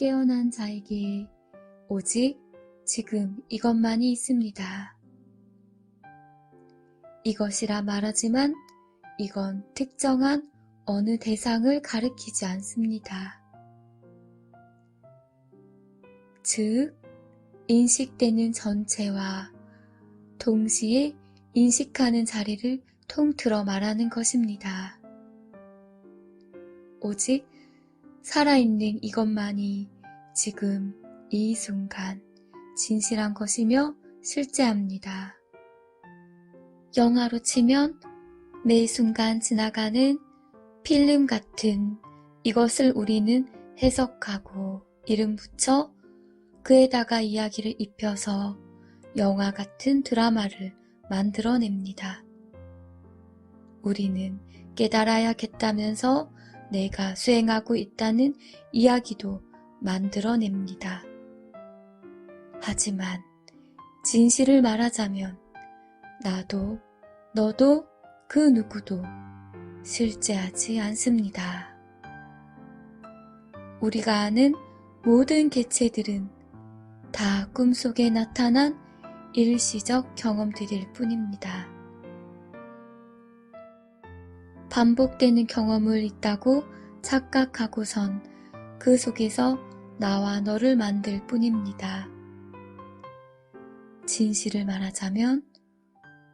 깨어난 자에게 오직 지금 이것만이 있습니다. 이것이라 말하지만 이건 특정한 어느 대상을 가리키지 않습니다. 즉, 인식되는 전체와 동시에 인식하는 자리를 통틀어 말하는 것입니다. 오직 살아있는 이것만이 지금 이 순간 진실한 것이며 실제합니다. 영화로 치면 매 순간 지나가는 필름 같은 이것을 우리는 해석하고 이름 붙여 그에다가 이야기를 입혀서 영화 같은 드라마를 만들어냅니다. 우리는 깨달아야겠다면서 내가 수행하고 있다는 이야기도 만들어냅니다. 하지만 진실을 말하자면 나도 너도 그 누구도 실제하지 않습니다. 우리가 아는 모든 개체들은 다 꿈속에 나타난 일시적 경험들일 뿐입니다. 반복되는 경험을 있다고 착각하고선 그 속에서 나와 너를 만들 뿐입니다. 진실을 말하자면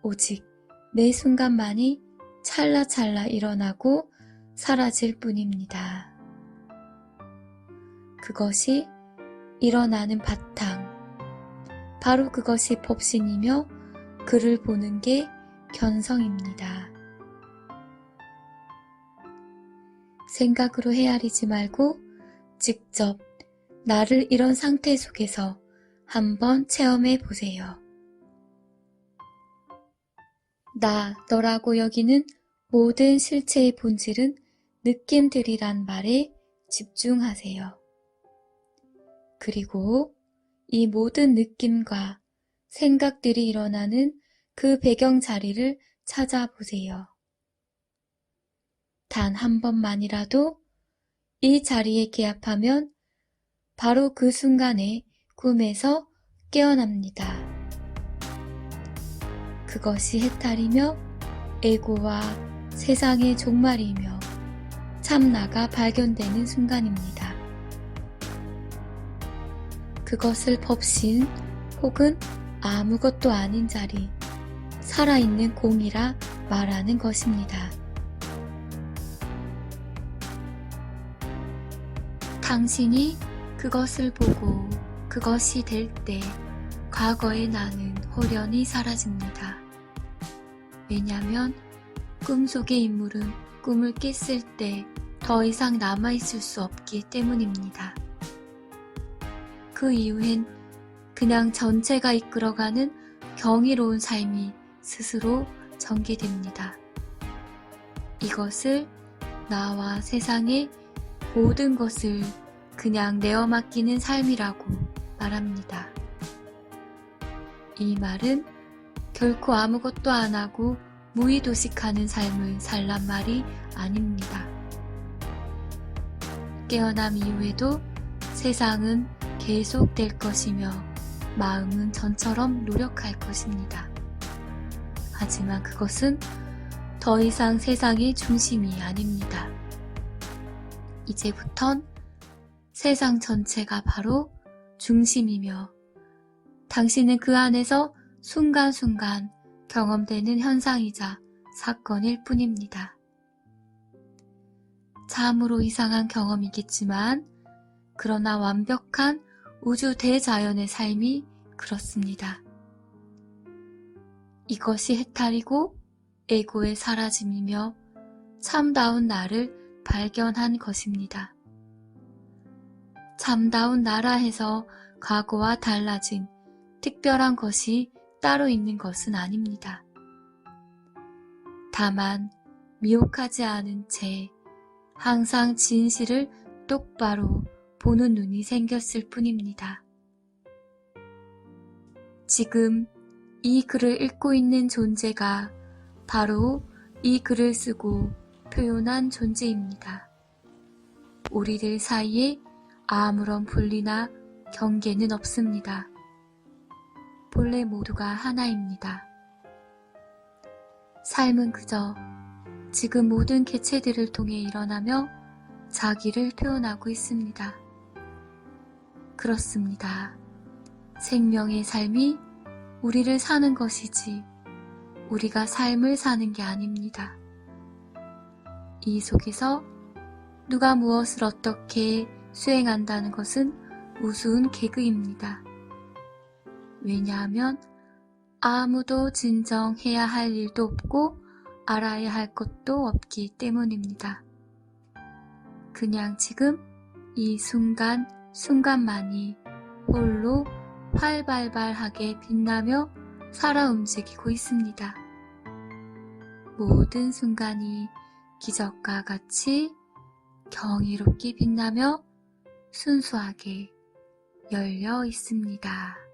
오직 매 순간만이 찰나찰나 일어나고 사라질 뿐입니다. 그것이 일어나는 바탕, 바로 그것이 법신이며 그를 보는 게 견성입니다. 생각으로 헤아리지 말고 직접 나를 이런 상태 속에서 한번 체험해 보세요. 나, 너라고 여기는 모든 실체의 본질은 느낌들이란 말에 집중하세요. 그리고 이 모든 느낌과 생각들이 일어나는 그 배경 자리를 찾아보세요. 단 한 번만이라도 이 자리에 기합하면 바로 그 순간에 꿈에서 깨어납니다. 그것이 해탈이며 에고와 세상의 종말이며 참나가 발견되는 순간입니다. 그것을 법신 혹은 아무것도 아닌 자리, 살아있는 공이라 말하는 것입니다. 당신이 그것을 보고 그것이 될 때 과거의 나는 호련히 사라집니다. 왜냐하면 꿈속의 인물은 꿈을 깼을 때 더 이상 남아있을 수 없기 때문입니다. 그 이후엔 그냥 전체가 이끌어가는 경이로운 삶이 스스로 전개됩니다. 이것을 나와 세상의 모든 것을 그냥 내어 맡기는 삶이라고 말합니다. 이 말은 결코 아무것도 안 하고 무의도식하는 삶을 살란 말이 아닙니다. 깨어남 이후에도 세상은 계속 될 것이며 마음은 전처럼 노력할 것입니다. 하지만 그것은 더 이상 세상의 중심이 아닙니다. 이제부턴 세상 전체가 바로 중심이며 당신은 그 안에서 순간순간 경험되는 현상이자 사건일 뿐입니다. 참으로 이상한 경험이겠지만, 그러나 완벽한 우주 대자연의 삶이 그렇습니다. 이것이 해탈이고 에고의 사라짐이며 참다운 나를 발견한 것입니다. 참다운 나라에서 과거와 달라진 특별한 것이 따로 있는 것은 아닙니다. 다만 미혹하지 않은 채 항상 진실을 똑바로 보는 눈이 생겼을 뿐입니다. 지금 이 글을 읽고 있는 존재가 바로 이 글을 쓰고 표현한 존재입니다. 우리들 사이에 아무런 분리나 경계는 없습니다. 본래 모두가 하나입니다. 삶은 그저 지금 모든 개체들을 통해 일어나며 자기를 표현하고 있습니다. 그렇습니다. 생명의 삶이 우리를 사는 것이지 우리가 삶을 사는 게 아닙니다. 이 속에서 누가 무엇을 어떻게 수행한다는 것은 우스운 개그입니다. 왜냐하면 아무도 진정 해야 할 일도 없고 알아야 할 것도 없기 때문입니다. 그냥 지금 이 순간 순간만이 홀로 활발발하게 빛나며 살아 움직이고 있습니다. 모든 순간이 기적과 같이 경이롭게 빛나며 순수하게 열려 있습니다.